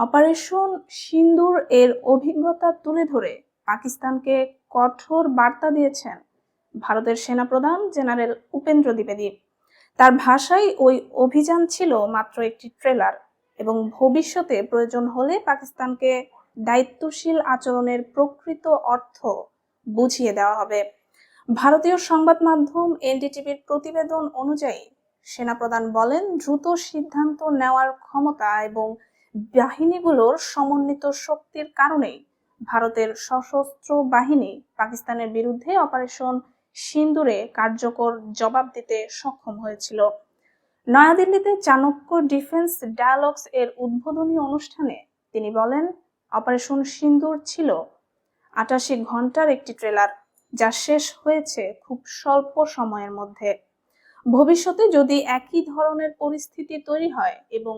Operation সিন্দুর এর অভিজ্ঞতা তুলে ধরে পাকিস্তানকে কঠোর বার্তা দিয়েছেন ভারতের সেনাপ্রধান জেনারেল উপেন্দ্র দ্বিবেদী। তার ভাষায় ওই অভিযান ছিল মাত্র একটি ট্রেলার এবং ভবিষ্যতে প্রয়োজন হলে পাকিস্তানকে দায়িত্বশীল আচরণের প্রকৃত অর্থ বুঝিয়ে দেওয়া হবে। ভারতীয় সংবাদ মাধ্যম এনডিটিভির প্রতিবেদন অনুযায়ী, সেনাপ্রধান বলেন, দ্রুত সিদ্ধান্ত নেওয়ার ক্ষমতা এবং বাহিনীগুলোর সমন্বিত শক্তির কারণেই ভারতের সশস্ত্র বাহিনী পাকিস্তানের বিরুদ্ধে অপারেশন সিন্দুরে কার্যকর জবাব দিতে সক্ষম হয়েছিল। নয়াদিল্লিতে চাণক্য ডিফেন্স ডায়ালগস এর উদ্বোধনী অনুষ্ঠানে তিনি বলেন, অপারেশন সিন্দুর ছিল আটাশি ঘণ্টার একটি ট্রেলার, যা শেষ হয়েছে খুব স্বল্প সময়ের মধ্যে। ভবিষ্যতে যদি একই ধরনের পরিস্থিতি তৈরি হয় এবং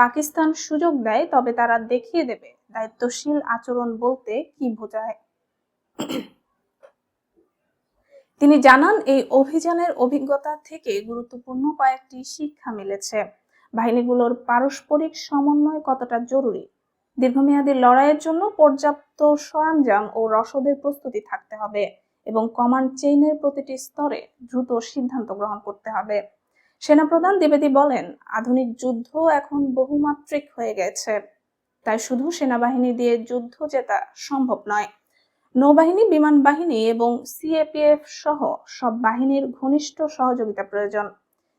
পাকিস্তান সুযোগ দেয়, তবে তারা দেখিয়ে দেবে। দায়িত্বশীল আচরণ বলতে কি বোঝায়? তিনি জানান, এই অভিযানের অভিজ্ঞতা থেকে গুরুত্বপূর্ণ কয়েকটি শিক্ষা মিলেছে। বাহিনীগুলোর পারস্পরিক সমন্বয় কতটা জরুরি? দীর্ঘমেয়াদী লড়াইয়ের জন্য পর্যাপ্ত সরঞ্জাম ও রসদের প্রস্তুতি থাকতে হবে এবং কমান্ড চেইনের প্রতিটি স্তরে দ্রুত সিদ্ধান্ত গ্রহণ করতে হবে। সেনাপ্রধান দ্বিবেদী বলেন, আধুনিক যুদ্ধ এখন বহুমাত্রিক হয়ে গেছে। তাই শুধু সেনাবাহিনী দিয়ে যুদ্ধ জেতা সম্ভব নয়। নৌবাহিনী, বিমান বাহিনী এবং সিএপিএফ সহ সব বাহিনীর ঘনিষ্ঠ সহযোগিতা প্রয়োজন।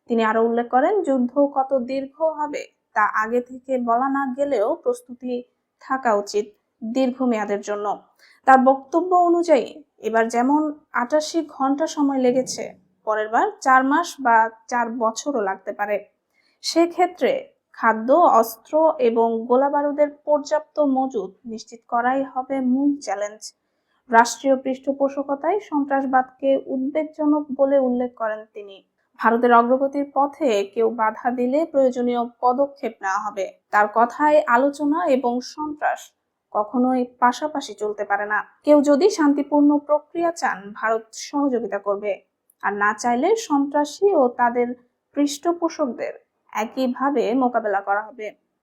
তিনি আরও উল্লেখ করেন, যুদ্ধ কত দীর্ঘ হবে তা আগে থেকে বলা না গেলেও প্রস্তুতি থাকা উচিত দীর্ঘমেয়াদের জন্য। তার বক্তব্য অনুযায়ী, এবার যেমন আটাশি ঘণ্টা সময় লেগেছে পরের বার চার মাস বা চার বছরও লাগতে পারে। সেক্ষেত্রে খাদ্য, অস্ত্র এবং গোলাবারুদের পর্যাপ্ত মজুদ নিশ্চিত করাই হবে মূল চ্যালেঞ্জ। রাষ্ট্রীয় পৃষ্ঠপোষকতায় সন্ত্রাসবাদকে উদ্বেগজনক বলে উল্লেখ করেন তিনি। ভারতের অগ্রগতির পথে কেউ বাধা দিলে প্রয়োজনীয় পদক্ষেপ নেওয়া হবে। তার কথায় আলোচনা এবং সন্ত্রাস কখনোই পাশাপাশি চলতে পারে না। কেউ যদি শান্তিপূর্ণ প্রক্রিয়া চান, ভারত সহযোগিতা করবে। আর না চাইলে সন্ত্রাসী ও তাদের পৃষ্ঠপোষকদের একইভাবে মোকাবেলা করা হবে।